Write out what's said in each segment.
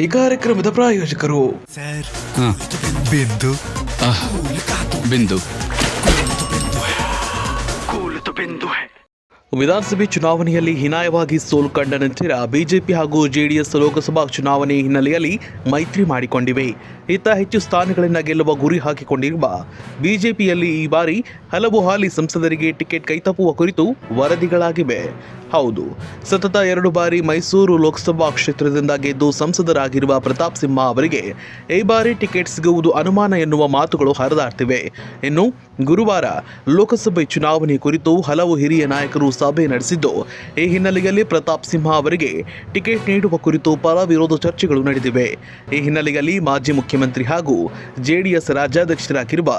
ಈ ಕಾರ್ಯಕ್ರಮದ ಪ್ರಾಯೋಜಕರು. ಬಿಂದು. ಬಿಂದು. ವಿಧಾನಸಭೆ ಚುನಾವಣೆಯಲ್ಲಿ ಹೀನಾಯವಾಗಿ ಸೋಲು ಕಂಡ ನಂತರ ಬಿಜೆಪಿ ಹಾಗೂ ಜೆಡಿಎಸ್ ಲೋಕಸಭಾ ಚುನಾವಣೆ ಹಿನ್ನೆಲೆಯಲ್ಲಿ ಮೈತ್ರಿ ಮಾಡಿಕೊಂಡಿವೆ. ಇತ್ತ ಹೆಚ್ಚು ಸ್ಥಾನಗಳನ್ನು ಗೆಲ್ಲುವ ಗುರಿ ಹಾಕಿಕೊಂಡಿರುವ ಬಿಜೆಪಿಯಲ್ಲಿ ಈ ಬಾರಿ ಹಲವು ಹಾಲಿ ಸಂಸದರಿಗೆ ಟಿಕೆಟ್ ಕೈತಪ್ಪುವ ಕುರಿತು ವರದಿಗಳಾಗಿವೆ. ಹೌದು, ಸತತ ಎರಡು ಬಾರಿ ಮೈಸೂರು ಲೋಕಸಭಾ ಕ್ಷೇತ್ರದಿಂದ ಗೆದ್ದು ಸಂಸದರಾಗಿರುವ ಪ್ರತಾಪ್ ಸಿಂಹ ಅವರಿಗೆ ಈ ಬಾರಿ ಟಿಕೆಟ್ ಸಿಗುವುದು ಅನುಮಾನ ಎನ್ನುವ ಮಾತುಗಳು ಹರಿದಾಡ್ತಿವೆ. ಇನ್ನು ಗುರುವಾರ ಲೋಕಸಭೆ ಚುನಾವಣೆ ಕುರಿತು ಹಲವು ಹಿರಿಯ ನಾಯಕರು ಸಭೆ ನಡೆಸಿದ್ದು. ಈ ಹಿನ್ನೆಲೆಯಲ್ಲಿ ಪ್ರತಾಪ್ ಸಿಂಹ ಅವರಿಗೆ ಟಿಕೆಟ್ ನೀಡುವ ಕುರಿತು ಪರ ವಿರೋಧ ಚರ್ಚೆಗಳು ನಡೆದಿವೆ. ಈ ಹಿನ್ನೆಲೆಯಲ್ಲಿ ಮಾಜಿ ಮುಖ್ಯಮಂತ್ರಿ ಹಾಗೂ ಜೆಡಿಎಸ್ ರಾಜ್ಯಾಧ್ಯಕ್ಷರಾಗಿರುವ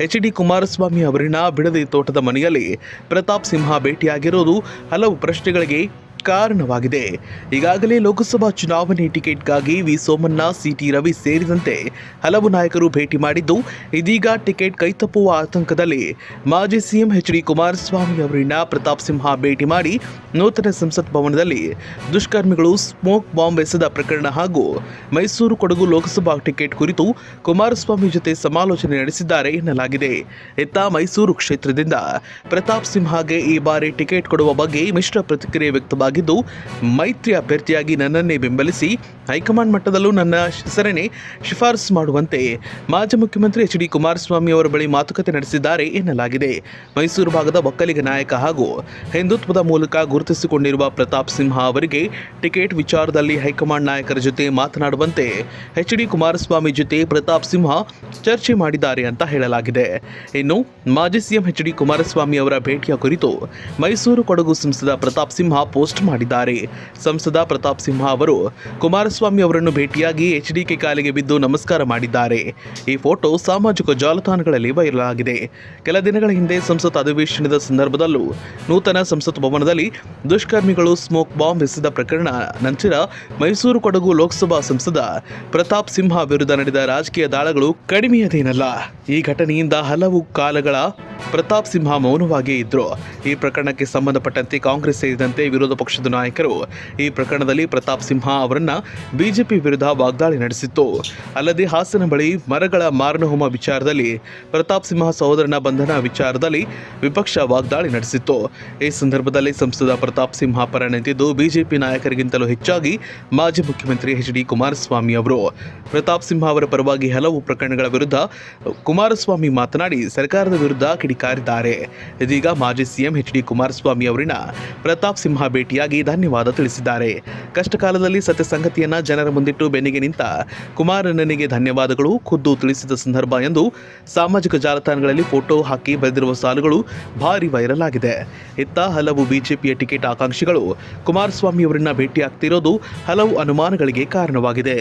ಎಚ್ ಡಿ ಕುಮಾರಸ್ವಾಮಿ ಅವರಿನ ಬಿಡದಿ ತೋಟದ ಮನೆಯಲ್ಲಿ ಪ್ರತಾಪ್ ಸಿಂಹ ಭೇಟಿಯಾಗಿರೋದು ಹಲವು ಪ್ರಶ್ನೆಗಳಿಗೆ ಕಾರಣವಾಗಿದೆ. ಈಗಾಗಲೇ ಲೋಕಸಭಾ ಚುನಾವಣೆ ಟಿಕೆಟ್ಗಾಗಿ V. Somanna C T Ravi ಸೇರಿದಂತೆ ಹಲವು ನಾಯಕರು ಭೇಟಿ ಮಾಡಿದ್ದು, ಇದೀಗ ಟಿಕೆಟ್ ಕೈತಪ್ಪುವ ಆತಂಕದಲ್ಲಿ ಮಾಜಿ ಸಿಎಂ ಎಚ್ ಡಿ ಕುಮಾರಸ್ವಾಮಿ ಅವರನ್ನ ಪ್ರತಾಪ್ ಸಿಂಹ ಭೇಟಿ ಮಾಡಿ ನೂತನ ಸಂಸತ್ ಭವನದಲ್ಲಿ ದುಷ್ಕರ್ಮಿಗಳು ಸ್ಮೋಕ್ ಬಾಂಬ್ ಎಸೆದ ಪ್ರಕರಣ ಹಾಗೂ ಮೈಸೂರು ಕೊಡಗು ಲೋಕಸಭಾ ಟಿಕೆಟ್ ಕುರಿತು ಕುಮಾರಸ್ವಾಮಿ ಜೊತೆ ಸಮಾಲೋಚನೆ ನಡೆಸಿದ್ದಾರೆ ಎನ್ನಲಾಗಿದೆ. ಇತ್ತ ಮೈಸೂರು ಕ್ಷೇತ್ರದಿಂದ ಪ್ರತಾಪ್ ಸಿಂಹಗೆ ಈ ಬಾರಿ ಟಿಕೆಟ್ ಕೊಡುವ ಬಗ್ಗೆ ಮಿಶ್ರ ಪ್ರತಿಕ್ರಿಯೆ ವ್ಯಕ್ತವಾಗಿದ್ದು ಮೈತ್ರಿ ಅಭ್ಯರ್ಥಿಯಾಗಿ ನನ್ನನ್ನೇ ಬೆಂಬಲಿಸಿ ಹೈಕಮಾಂಡ್ ಮಟ್ಟದಲ್ಲೂ ನನ್ನ ಹೆಸರನ್ನೇ ಶಿಫಾರಸು ಮಾಡುವಂತೆ ಮಾಜಿ ಮುಖ್ಯಮಂತ್ರಿ ಎಚ್ ಡಿ ಕುಮಾರಸ್ವಾಮಿ ಅವರ ಬಳಿ ಮಾತುಕತೆ ನಡೆಸಿದ್ದಾರೆ ಎನ್ನಲಾಗಿದೆ. ಮೈಸೂರು ಭಾಗದ ಒಕ್ಕಲಿಗ ನಾಯಕ ಹಾಗೂ ಹಿಂದುತ್ವದ ಮೂಲಕ ಗುರುತಿಸಿಕೊಂಡಿರುವ ಪ್ರತಾಪ್ ಸಿಂಹ ಅವರಿಗೆ ಟಿಕೆಟ್ ವಿಚಾರದಲ್ಲಿ ಹೈಕಮಾಂಡ್ ನಾಯಕರ ಜೊತೆ ಮಾತನಾಡುವಂತೆ ಎಚ್ ಡಿ ಕುಮಾರಸ್ವಾಮಿ ಜೊತೆ ಪ್ರತಾಪ್ ಸಿಂಹ ಚರ್ಚೆ ಮಾಡಿದ್ದಾರೆ ಅಂತ ಹೇಳಲಾಗಿದೆ. ಇನ್ನು ಮಾಜಿ ಸಿಎಂ ಎಚ್ ಡಿ ಕುಮಾರಸ್ವಾಮಿ ಅವರ ಭೇಟಿಯ ಕುರಿತು ಮೈಸೂರು ಕೊಡಗು ಸಂಸದ ಪ್ರತಾಪ್ ಸಿಂಹ ಪೋಸ್ಟ್ ಮಾಡಿದ್ದಾರೆ. ಸಂಸದ ಪ್ರತಾಪ್ ಸಿಂಹ ಅವರು ಕುಮಾರಸ್ವಾಮಿ ಅವರನ್ನು ಭೇಟಿಯಾಗಿ ಎಚ್ ಡಿಕೆ ಕಾಲಿಗೆ ಬಿದ್ದು ನಮಸ್ಕಾರ ಮಾಡಿದ್ದಾರೆ. ಈ ಫೋಟೋ ಸಾಮಾಜಿಕ ಜಾಲತಾಣಗಳಲ್ಲಿ ವೈರಲ್ ಆಗಿದೆ. ಕೆಲ ದಿನಗಳ ಹಿಂದೆ ಸಂಸತ್ ಅಧಿವೇಶನದ ಸಂದರ್ಭದಲ್ಲೂ ನೂತನ ಸಂಸತ್ ಭವನದಲ್ಲಿ ದುಷ್ಕರ್ಮಿಗಳು ಸ್ಮೋಕ್ ಬಾಂಬ್ ಎಸೆದ ಪ್ರಕರಣ, ನಂತರ ಮೈಸೂರು ಕೊಡಗು ಲೋಕಸಭಾ ಸಂಸದ ಪ್ರತಾಪ್ ಸಿಂಹ ವಿರುದ್ಧ ನಡೆದ ರಾಜಕೀಯ ದಾಳಗಳು ಕಡಿಮೆಯದೇನಲ್ಲ. ಈ ಘಟನೆಯಿಂದ ಹಲವು ಕಾಲಗಳ ಪ್ರತಾಪ್ ಸಿಂಹ ಮೌನವಾಗಿಯೇ ಇದ್ರು ಈ ಪ್ರಕರಣಕ್ಕೆ ಸಂಬಂಧಪಟ್ಟಂತೆ ಕಾಂಗ್ರೆಸ್ ಸೇರಿದಂತೆ ವಿರೋಧ ಪಕ್ಷದ ನಾಯಕರು. ಈ ಪ್ರಕರಣದಲ್ಲಿ ಪ್ರತಾಪ್ ಸಿಂಹ ಅವರನ್ನ ಬಿಜೆಪಿ ವಿರುದ್ಧ ವಾಗ್ದಾಳಿ ನಡೆಸಿತ್ತು. ಅಲ್ಲದೆ ಹಾಸನ ಬಳಿ ಮರಗಳ ಮಾರಣಹೋಮ ವಿಚಾರದಲ್ಲಿ ಪ್ರತಾಪ್ ಸಿಂಹ ಸಹೋದರನ ಬಂಧನ ವಿಚಾರದಲ್ಲಿ ವಿಪಕ್ಷ ವಾಗ್ದಾಳಿ ನಡೆಸಿತ್ತು. ಈ ಸಂದರ್ಭದಲ್ಲಿ ಸಂಸದ ಪ್ರತಾಪ್ ಸಿಂಹ ಪರ ನಿಂತಿದ್ದು ಬಿಜೆಪಿ ನಾಯಕರಿಗಿಂತಲೂ ಹೆಚ್ಚಾಗಿ ಮಾಜಿ ಮುಖ್ಯಮಂತ್ರಿ ಎಚ್ ಡಿ ಕುಮಾರಸ್ವಾಮಿ ಅವರು. ಪ್ರತಾಪ್ ಸಿಂಹ ಅವರ ಪರವಾಗಿ ಹಲವು ಪ್ರಕರಣಗಳ ವಿರುದ್ಧ ಕುಮಾರಸ್ವಾಮಿ ಮಾತನಾಡಿ, ಸರ್ಕಾರದ ವಿರುದ್ಧ ಕಿಡಿಕಾರಿದ್ದಾರೆ. ಇದೀಗ ಮಾಜಿ ಸಿಎಂ ಎಚ್ ಡಿ ಕುಮಾರಸ್ವಾಮಿ ಅವರಿನ ಪ್ರತಾಪ್ ಸಿಂಹ ಭೇಟಿಯಾಗಿ ಧನ್ಯವಾದ ತಿಳಿಸಿದ್ದಾರೆ. ಕಷ್ಟಕಾಲದಲ್ಲಿ ಸತ್ಯ ಸಂಗತಿಯನ್ನ ಜನರ ಮುಂದಿಟ್ಟು ಬೆನ್ನಿಗೆ ನಿಂತ ಕುಮಾರಣ್ಣನಿಗೆ ಧನ್ಯವಾದಗಳು. ಖುದ್ದು ತಿಳಿಸಿದ ಸಂದರ್ಭ ಎಂದು ಸಾಮಾಜಿಕ ಜಾಲತಾಣಗಳಲ್ಲಿ ಫೋಟೋ ಹಾಕಿ ಬರೆದಿರುವ ಸಾಲುಗಳು ಭಾರಿ ವೈರಲ್ ಆಗಿದೆ. ಇತ್ತ ಹಲವು ಬಿಜೆಪಿಯ ಟಿಕೆಟ್ ಆಕಾಂಕ್ಷಿಗಳು ಕುಮಾರಸ್ವಾಮಿ ಅವರನ್ನ ಭೇಟಿಯಾಗ್ತಿರೋದು ಹಲವು ಅನುಮಾನಗಳಿಗೆ ಕಾರಣವಾಗಿದೆ.